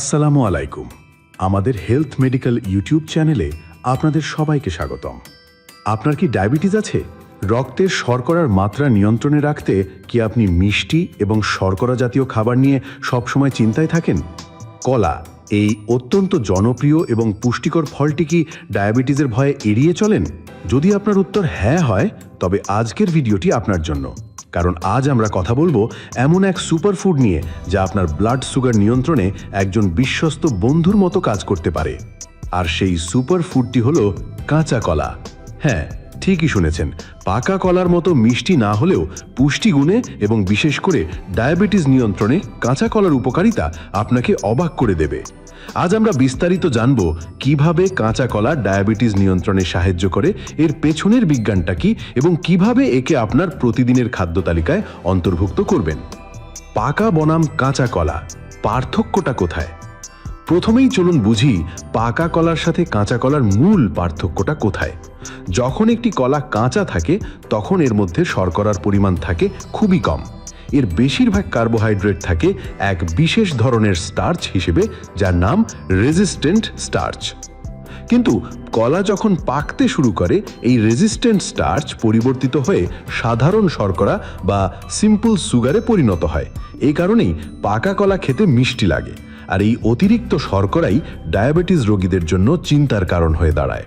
আসসালামু আলাইকুম। আমাদের হেলথ মেডিকেল ইউটিউব চ্যানেলে আপনাদের সবাইকে স্বাগতম। আপনার কি ডায়াবেটিস আছে? রক্তের শর্করার মাত্রা নিয়ন্ত্রণে রাখতে কি আপনি মিষ্টি এবং শর্করা জাতীয় খাবার নিয়ে সবসময় চিন্তায় থাকেন? কলা, এই অত্যন্ত জনপ্রিয় এবং পুষ্টিকর ফলটি কি ডায়াবেটিসের ভয়ে এড়িয়ে চলেন? যদি আপনার উত্তর হ্যাঁ হয়, তবে আজকের ভিডিওটি আপনার জন্য। কারণ আজ আমরা কথা বলব এমন এক সুপারফুড নিয়ে যা আপনার ব্লাড সুগার নিয়ন্ত্রণে একজন বিশ্বস্ত বন্ধুর মতো কাজ করতে পারে। আর সেই সুপার ফুডটি হলো কাঁচা কলা। হ্যাঁ ঠিকই শুনেছেন, পাকা কলার মতো মিষ্টি না হলেও পুষ্টিগুণে এবং বিশেষ করে ডায়াবেটিস নিয়ন্ত্রণে কাঁচা কলার উপকারিতা আপনাকে অবাক করে দেবে। আজ আমরা বিস্তারিত জানব কীভাবে কাঁচা কলা ডায়াবেটিস নিয়ন্ত্রণে সাহায্য করে, এর পেছনের বিজ্ঞানটা কি এবং কীভাবে একে আপনার প্রতিদিনের খাদ্য তালিকায় অন্তর্ভুক্ত করবেন। পাকা বনাম কাঁচা কলা, পার্থক্যটা কোথায়? প্রথমেই চলুন বুঝি পাকা কলার সাথে কাঁচা কলার মূল পার্থক্যটা কোথায়। যখন একটি কলা কাঁচা থাকে, তখন এর মধ্যে শর্করার পরিমাণ থাকে খুবই কম। এর বেশিরভাগ কার্বোহাইড্রেট থাকে এক বিশেষ ধরনের স্টার্চ হিসেবে, যার নাম রেজিস্ট্যান্ট স্টার্চ। কিন্তু কলা যখন পাকতে শুরু করে, এই রেজিস্ট্যান্ট স্টার্চ পরিবর্তিত হয়ে সাধারণ শর্করা বা সিম্পল সুগারে পরিণত হয়। এই কারণেই পাকা কলা খেতে মিষ্টি লাগে। আর এই অতিরিক্ত শর্করাই ডায়াবেটিস রোগীদের জন্য চিন্তার কারণ হয়ে দাঁড়ায়।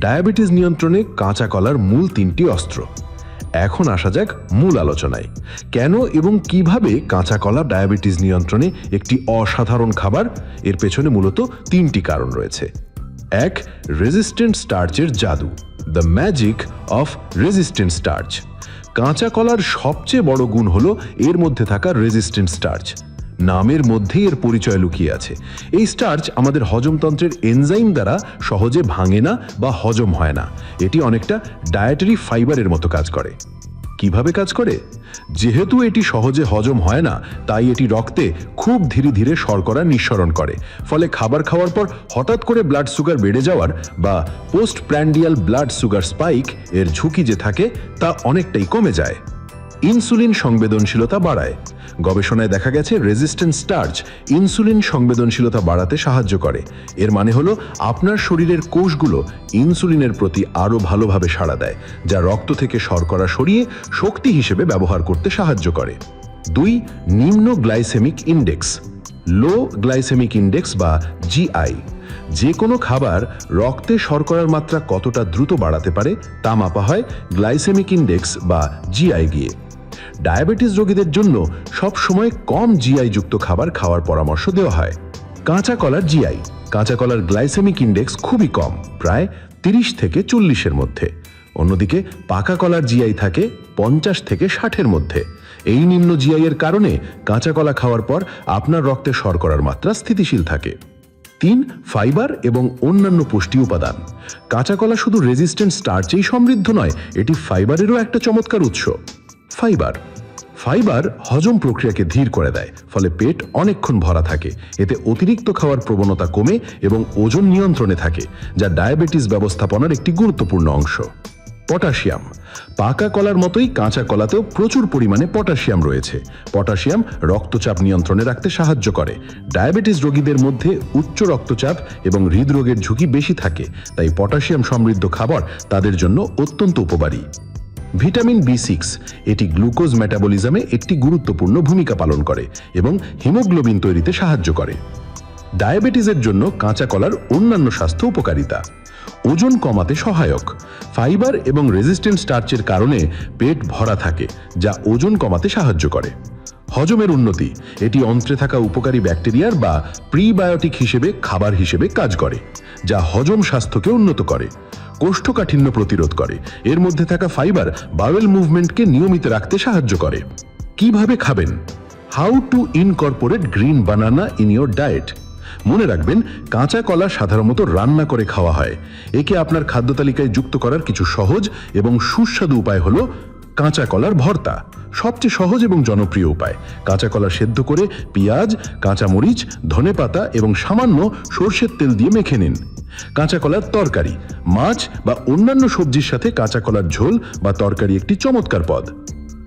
ডায়াবেটিস নিয়ন্ত্রণে কাঁচা কলার মূল তিনটি অস্ত্র। এখন আসা যাক মূল আলোচনায়। কেন এবং কীভাবে কাঁচা কলা ডায়াবেটিস নিয়ন্ত্রণে একটি অসাধারণ খাবার, এর পেছনে মূলত তিনটি কারণ রয়েছে। এক, রেজিস্ট্যান্ট স্টার্চের জাদু, the magic of resistant starch. কাঁচা কলার সবচেয়ে বড় গুণ হলো এর মধ্যে থাকা রেজিস্ট্যান্ট স্টার্চ। নামের মধ্যেই এর পরিচয় লুকিয়ে আছে। এই স্টার্চ আমাদের হজমতন্ত্রের এনজাইম দ্বারা সহজে ভাঙে না বা হজম হয় না। এটি অনেকটা ডায়েটারি ফাইবারের মতো কাজ করে। কীভাবে কাজ করে? যেহেতু এটি সহজে হজম হয় না, তাই এটি রক্তে খুব ধীরে ধীরে শর্করা নিঃসরণ করে। ফলে খাবার খাওয়ার পর হঠাৎ করে ব্লাড সুগার বেড়ে যাওয়ার বা post prandial blood sugar spike এর ঝুঁকি যে থাকে, তা অনেকটাই কমে যায়। ইনসুলিন সংবেদনশীলতা বাড়ায়। গবেষণায় দেখা গেছে রেজিস্ট্যান্ট স্টার্চ ইনসুলিন সংবেদনশীলতা বাড়াতে সাহায্য করে। এর মানে হলো আপনার শরীরের কোষগুলো ইনসুলিনের প্রতি আরও ভালোভাবে সাড়া দেয়, যা রক্ত থেকে শর্করা সরিয়ে শক্তি হিসেবে ব্যবহার করতে সাহায্য করে। দুই, নিম্ন glycemic index, low glycemic index বা জিআই। যে কোনো খাবার রক্তে শর্করার মাত্রা কতটা দ্রুত বাড়াতে পারে তা মাপা হয় গ্লাইসেমিক ইন্ডেক্স বা জিআই গিয়ে। ডায়াবেটিস রোগীদের জন্য সব সময় কম জিআই যুক্ত খাবার খাওয়ার পরামর্শ দেওয়া হয়। কাঁচা কলার জিআই কাঁচা কলার গ্লাইসেমিক ইন্ডেক্স খুবই কম, প্রায় তিরিশ থেকে চল্লিশের মধ্যে। অন্যদিকে পাকা কলার জিআই থাকে পঞ্চাশ থেকে ষাটের মধ্যে। এই নিম্ন জিআই এর কারণে কাঁচা কলা খাওয়ার পর আপনার রক্তে শর্করার মাত্রা স্থিতিশীল থাকে। তিন, ফাইবার এবং অন্যান্য পুষ্টি উপাদান। কাঁচা কলা শুধু রেজিস্ট্যান্ট স্টার্চেই সমৃদ্ধ নয়, এটি ফাইবারেরও একটা চমৎকার উৎস। ফাইবার। ফাইবার হজম প্রক্রিয়াকে ধীর করে দেয়, ফলে পেট অনেকক্ষণ ভরা থাকে। এতে অতিরিক্ত খাওয়ার প্রবণতা কমে এবং ওজন নিয়ন্ত্রণে থাকে, যা ডায়াবেটিস ব্যবস্থাপনার একটি গুরুত্বপূর্ণ অংশ। পটাশিয়াম। পাকা কলার মতোই কাঁচা কলাতেও প্রচুর পরিমাণে পটাশিয়াম রয়েছে। পটাশিয়াম রক্তচাপ নিয়ন্ত্রণে রাখতে সাহায্য করে। ডায়াবেটিস রোগীদের মধ্যে উচ্চ রক্তচাপ এবং হৃদরোগের ঝুঁকি বেশি থাকে, তাই পটাশিয়াম সমৃদ্ধ খাবার তাদের জন্য অত্যন্ত উপকারী। ভিটামিন বি সিক্স এটি গ্লুকোজ মেটাবলিজমে একটি গুরুত্বপূর্ণ ভূমিকা পালন করে এবং হিমোগ্লোবিন তৈরিতে সাহায্য করে। ডায়াবেটিসের জন্য কাঁচা কলার অন্যান্য স্বাস্থ্য উপকারিতা। ওজন কমাতে সহায়ক। ফাইবার এবং রেজিস্ট্যান্ট স্টার্চের কারণে পেট ভরা থাকে, যা ওজন কমাতে সাহায্য করে। হজমের উন্নতি, এটি অন্ত্রে থাকা উপকারী ব্যাকটেরিয়ার বা প্রিবায়োটিক হিসেবে খাবার হিসেবে কাজ করে, যা হজম স্বাস্থ্যকে উন্নত করে। কোষ্ঠকাঠিন্য প্রতিরোধ করে। এর মধ্যে থাকা ফাইবার বাওয়েল মুভমেন্টকে নিয়মিত রাখতে সাহায্য করে। কীভাবে খাবেন? How to incorporate green banana in your diet. মনে রাখবেন, কাঁচা কলা সাধারণত রান্না করে খাওয়া হয়। একে আপনার খাদ্য তালিকায় যুক্ত করার কিছু সহজ এবং সুস্বাদু উপায় হলো কাঁচা কলার ভর্তা। সবচেয়ে সহজ এবং জনপ্রিয় উপায়। কাঁচা কলা সেদ্ধ করে পেঁয়াজ কাঁচা মরিচ ধনেপাতা এবং সামান্য সর্ষের তেল দিয়ে মেখে নিন। কাঁচা কলার তরকারি, মাছ বা অন্যান্য সবজির সাথে কাঁচা কলার ঝোল বা তরকারি একটি চমৎকার পদ।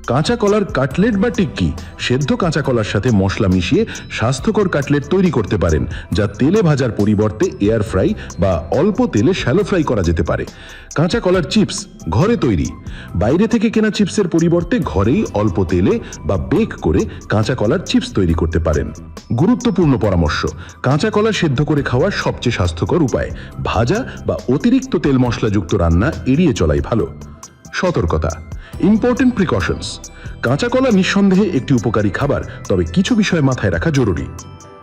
কাঁচা কলার কাটলেট বা টিক্কি। সেদ্ধ কাঁচা কলার সাথে মশলা মিশিয়ে স্বাস্থ্যকর কাটলেট তৈরি করতে পারেন, যা তেলে ভাজার পরিবর্তে এয়ার ফ্রাই বা অল্প তেলে শ্যালো ফ্রাই করা যেতে পারে। কাঁচা কলার চিপস ঘরে তৈরি। বাইরে থেকে কেনা চিপসের পরিবর্তে ঘরেই অল্প তেলে বা বেক করে কাঁচা কলার চিপস তৈরি করতে পারেন। গুরুত্বপূর্ণ পরামর্শ কাঁচা কলা সেদ্ধ করে খাওয়ার সবচেয়ে স্বাস্থ্যকর উপায়। ভাজা বা অতিরিক্ত তেল মশলাযুক্ত রান্না এড়িয়ে চলাই ভালো। সতর্কতা ইম্পর্টেন্ট প্রিকশনস কাঁচা কলা নিঃসন্দেহে একটি উপকারী খাবার, তবে কিছু বিষয় মাথায় রাখা জরুরি।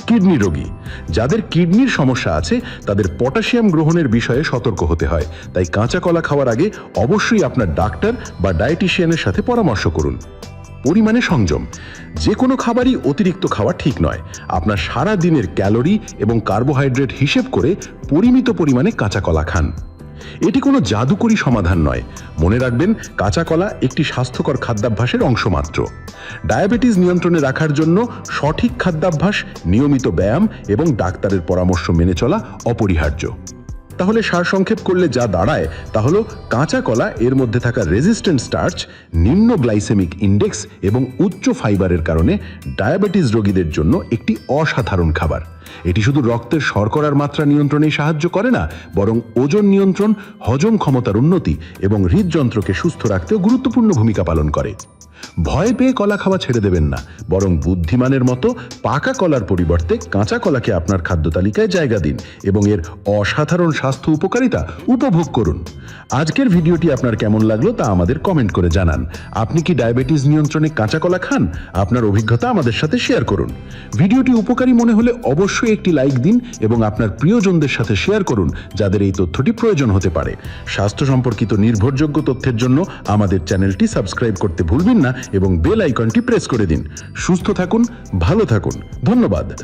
কিডনি রোগী। যাদের কিডনির সমস্যা আছে, তাদের পটাশিয়াম গ্রহণের বিষয়ে সতর্ক হতে হয়। তাই কাঁচা কলা খাওয়ার আগে অবশ্যই আপনার ডাক্তার বা ডায়েটিশিয়ানের সাথে পরামর্শ করুন। পরিমাণে সংযম। যে কোনো খাবারই অতিরিক্ত খাওয়া ঠিক নয়। আপনার সারা দিনের ক্যালোরি এবং কার্বোহাইড্রেট হিসেব করে পরিমিত পরিমাণে কাঁচা কলা খান। এটি কোনো জাদুকরী সমাধান নয়। মনে রাখবেন, কাঁচা কলা একটি স্বাস্থ্যকর খাদ্যাভ্যাসের অংশ মাত্র। ডায়াবেটিস নিয়ন্ত্রণে রাখার জন্য সঠিক খাদ্যাভ্যাস, নিয়মিত ব্যায়াম এবং ডাক্তারের পরামর্শ মেনে চলা অপরিহার্য। তাহলে সারসংক্ষেপ করলে যা দাঁড়ায় তা হলো কাঁচা কলা, এর মধ্যে থাকা রেজিস্ট্যান্ট স্টার্চ নিম্ন গ্লাইসেমিক ইন্ডেক্স এবং উচ্চ ফাইবারের কারণে ডায়াবেটিস রোগীদের জন্য একটি অসাধারণ খাবার। এটি শুধু রক্তের শর্করার মাত্রা নিয়ন্ত্রণে সাহায্য করে না, বরং ওজন নিয়ন্ত্রণ, হজম ক্ষমতার উন্নতি এবং হৃদযন্ত্রকে সুস্থ রাখতেও গুরুত্বপূর্ণ ভূমিকা পালন করে। ভয় পেয়ে কলা খাওয়া ছেড়ে দেবেন না, বরং বুদ্ধিমানের মতো পাকা কলার পরিবর্তে কাঁচা কলাকে আপনার খাদ্য তালিকায় জায়গা দিন এবং এর অসাধারণ স্বাস্থ্য উপকারিতা উপভোগ করুন। আজকের ভিডিওটি আপনার কেমন লাগল তা আমাদের কমেন্ট করে জানান। আপনি কি ডায়াবেটিস নিয়ন্ত্রণে কাঁচা কলা খান? আপনার অভিজ্ঞতা আমাদের সাথে শেয়ার করুন। ভিডিওটি উপকারী মনে হলে অবশ্যই একটি লাইক দিন এবং আপনার প্রিয়জনদের সাথে শেয়ার করুন, যাদের এই তথ্যটি প্রয়োজন হতে পারে। স্বাস্থ্য সম্পর্কিত নির্ভরযোগ্য তথ্যের জন্য আমাদের চ্যানেলটি সাবস্ক্রাইব করতে ভুলবেন না। এবং বেল আইকনটি প্রেস করে দিন। সুস্থ থাকুন ভালো থাকুন। ধন্যবাদ।